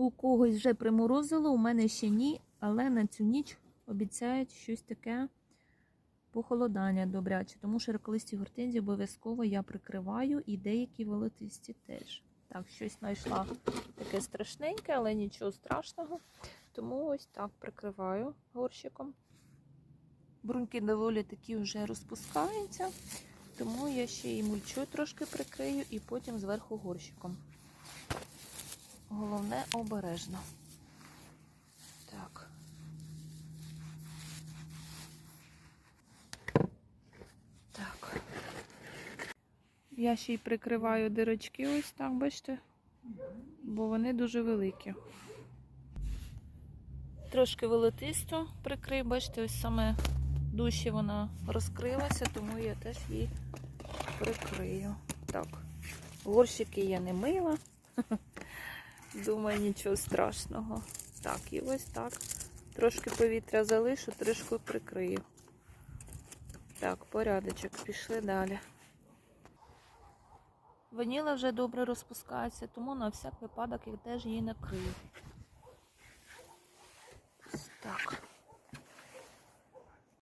У когось вже приморозило, у мене ще ні, але на цю ніч обіцяють щось таке похолодання добряче. Тому широколисті гортензії обов'язково я прикриваю і деякі волотисті теж. Так, щось знайшла таке страшненьке, але нічого страшного. Тому ось так прикриваю горщиком. Бруньки доволі такі вже розпускаються, тому я ще і мульчою трошки прикрию і потім зверху горщиком. Головне обережно. Так. Так. Я ще й прикриваю дирочки ось так, бачите? Бо вони дуже великі. Трошки волотисто прикрив, бачите, ось саме дужче вона розкрилася, тому я теж її прикрию. Так, горщики я не мила. Думаю, нічого страшного. Так, і ось так. Трошки повітря залишу, трішки прикрию. Так, порядочок, пішли далі. Ваніла вже добре розпускається, тому на всяк випадок я теж її накрию.